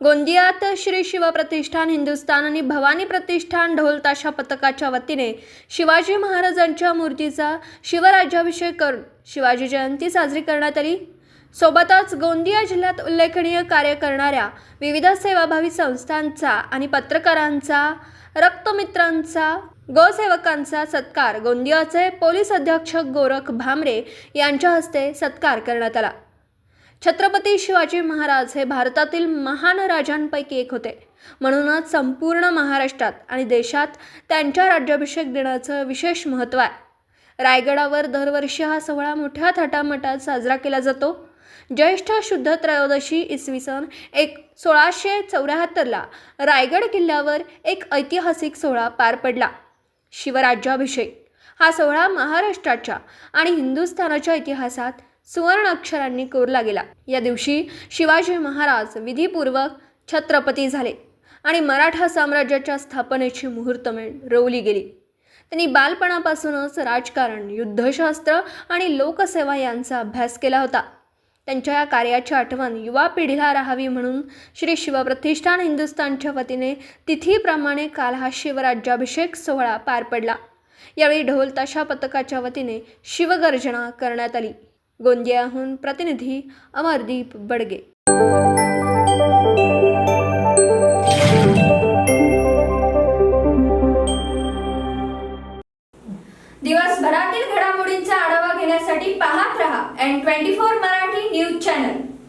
गोंदियात श्री शिवप्रतिष्ठान हिंदुस्थान आणि भवानी प्रतिष्ठान ढोल ताशा पथकाच्या वतीने शिवाजी महाराजांच्या मूर्तीचा शिवराज्याभिषेक करून शिवाजी जयंती साजरी करण्यात आली. सोबतच गोंदिया जिल्ह्यात उल्लेखनीय कार्य करणाऱ्या विविध सेवाभावी संस्थांचा आणि पत्रकारांचा रक्तमित्रांचा गोसेवकांचा सत्कार गोंदियाचे पोलीस अधीक्षक गोरख भामरे यांच्या हस्ते सत्कार करण्यात आला. छत्रपती शिवाजी महाराज हे भारतातील महान राजांपैकी एक होते. म्हणूनच संपूर्ण महाराष्ट्रात आणि देशात त्यांच्या राज्याभिषेक दिनाचं विशेष महत्त्व आहे. रायगडावर दरवर्षी हा सोहळा मोठ्या थाटामाटात साजरा केला जातो. ज्येष्ठ शुद्ध त्रयोदशी इसवी सन एक सोळाशे चौऱ्याहत्तरला रायगड किल्ल्यावर एक ऐतिहासिक सोहळा पार पडला. शिवराज्याभिषेक हा सोहळा महाराष्ट्राच्या आणि हिंदुस्थानाच्या इतिहासात सुवर्ण अक्षरांनी कोरला गेला. या दिवशी शिवाजी महाराज विधीपूर्वक छत्रपती झाले आणि मराठा साम्राज्याच्या स्थापनेची मुहूर्तमेळ रोवली गेली. त्यांनी बालपणापासूनच राजकारण युद्धशास्त्र आणि लोकसेवा यांचा अभ्यास केला होता. त्यांच्या या कार्याची आठवण युवा पिढीला राहावी म्हणून श्री शिवप्रतिष्ठान हिंदुस्थानच्या वतीने तिथीप्रमाणे काल हा शिवराज्याभिषेक सोहळा पार पडला. यावेळी ढोल ताशा पथकाच्या वतीने शिवगर्जना करण्यात आली. गोंदियाहून प्रतिनिधी अमरदीप बडगे. दिवसभरातील घडामोडींचा आढावा घेण्यासाठी पाहत रहा N twenty four Marathi news channel